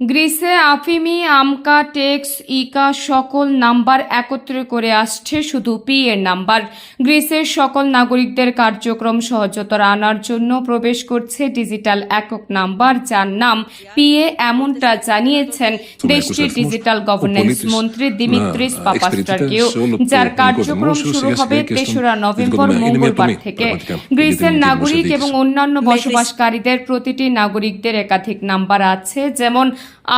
গ্রিসে আফিমি আমকা text ইকা সকল number একত্রে করে আসছে শুধু পি এর নাম্বার। গ্রিসের সকল নাগরিকদের কার্যক্রম সহজতর আনার জন্য প্রবেশ করছে ডিজিটাল একক নাম্বার যার নাম পিএ এমনটা জানিয়েছেন দেশটির ডিজিটাল গভর্নেন্স মন্ত্রী দিমিত্রিস পাপাস্টারকেও যার কার্যক্রম শুরু হবে তেসরা নভেম্বর মঙ্গলবার থেকে। গ্রিসের নাগরিক এবং অন্যান্য বসবাসকারীদের প্রতিটি নাগরিকদের একাধিক নাম্বার আছে যেমন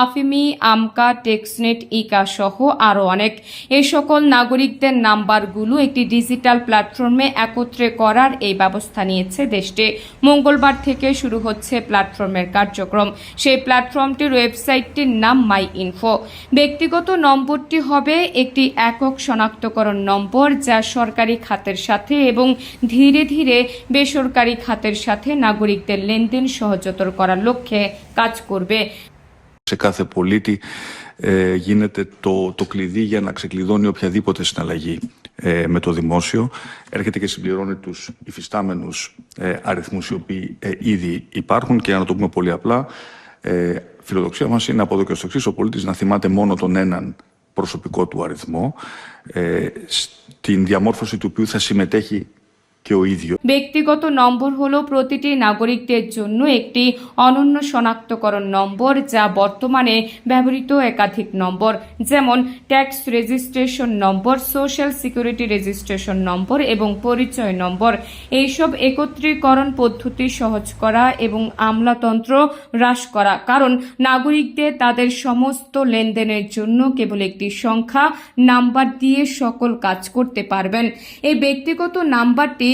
আফিমি, আমকা, টেক্সনেট, ইকা সহ আরও অনেক। এই সকল নাগরিকদের নাম্বারগুলো একটি ডিজিটাল প্ল্যাটফর্মে একত্রে করার এই ব্যবস্থা নিয়েছে দেশটি। মঙ্গলবার থেকে শুরু হচ্ছে প্ল্যাটফর্মের কার্যক্রম। সেই প্ল্যাটফর্মটির ওয়েবসাইটটির নাম মাই ইনফো ব্যক্তিগত নম্বরটি হবে একটি একক শনাক্তকরণ নম্বর যা সরকারি খাতের সাথে এবং ধীরে ধীরে বেসরকারি খাতের সাথে নাগরিকদের লেনদেন সহজতর করার লক্ষ্যে কাজ করবে। Σε κάθε πολίτη ε, γίνεται το, το κλειδί για να ξεκλειδώνει οποιαδήποτε συναλλαγή ε, με το δημόσιο. Έρχεται και συμπληρώνει τους υφιστάμενους ε, αριθμούς οι οποίοι ε, ήδη υπάρχουν και για να το πούμε πολύ απλά, ε, φιλοδοξία μας είναι από εδώ και στο εξής, ο πολίτης να θυμάται μόνο τον έναν προσωπικό του αριθμό, ε, στην διαμόρφωση του οποίου θα συμμετέχει και ο ίδιος. ব্যক্তিগত নম্বর হলো প্রতিটি নাগরিকদের জন্য একটি অনন্য শনাক্তকরণ নম্বর, যা বর্তমানে ব্যবহৃত একাধিক নম্বর, যেমন ট্যাক্স রেজিস্ট্রেশন নম্বর, সোশ্যাল সিকিউরিটি রেজিস্ট্রেশন নম্বর এবং পরিচয় নম্বর। এইসব একত্রীকরণ পদ্ধতি সহজ করা এবং আমলাতন্ত্র হ্রাস করা, কারণ নাগরিকদের তাদের সমস্ত লেনদেনের জন্য কেবল একটি সংখ্যা, নাম্বার দিয়ে সকল কাজ করতে পারবেন। এই ব্যক্তিগত নাম্বারটি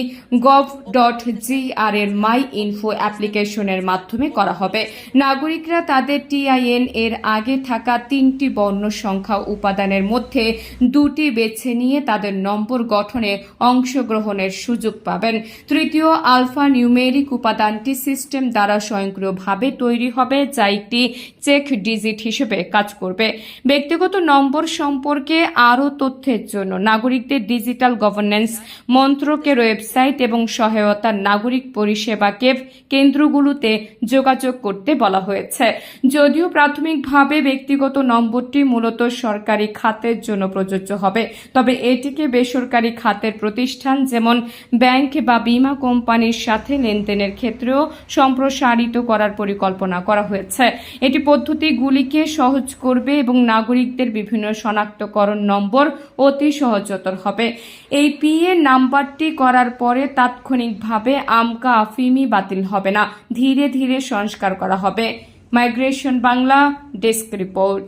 গভ ডট জিআর এর মাই ইনফো অ্যাপ্লিকেশনের মাধ্যমে করা হবে। নাগরিকরা তাদের টিআইএন এর আগে থাকা তিনটি বর্ণ সংখ্যা উপাদানের মধ্যে দুটি বেছে নিয়ে তাদের নম্বর গঠনে অংশগ্রহণের সুযোগ পাবেন। তৃতীয় আলফা নিউমেরিক উপাদানটি সিস্টেম দ্বারা স্বয়ংক্রিয়ভাবে তৈরি হবে, যা একটি চেক ডিজিট হিসেবে কাজ করবে। ব্যক্তিগত নম্বর সম্পর্কে আরও তথ্যের জন্য নাগরিকদের ডিজিটাল গভর্নেন্স মন্ত্রকের ওয়েবসাইট এবং সহায়তা নাগরিক পরিষেবা কেভ কেন্দ্রগুলোতে যোগাযোগ করতে বলা হয়েছে। যদিও প্রাথমিকভাবে ব্যক্তিগত নম্বরটি মূলত সরকারি খাতের জন্য প্রযোজ্য হবে, তবে এটিকে বেসরকারি খাতের প্রতিষ্ঠান যেমন ব্যাংক বা বীমা কোম্পানির সাথে লেনদেনের ক্ষেত্রেও সম্প্রসারিত করার পরিকল্পনা করা হয়েছে। এটি পদ্ধতিগুলিকে সহজ করবে এবং নাগরিকদের বিভিন্ন শনাক্তকরণ নম্বর অতি সহজতর হবে। এই পিএ নাম্বারটি করার পরে তাৎক্ষণিকভাবে আমকা আফিমি বাতিল হবে না। ধীরে ধীরে সংস্কার করা হবে। Migration Bangla desk report.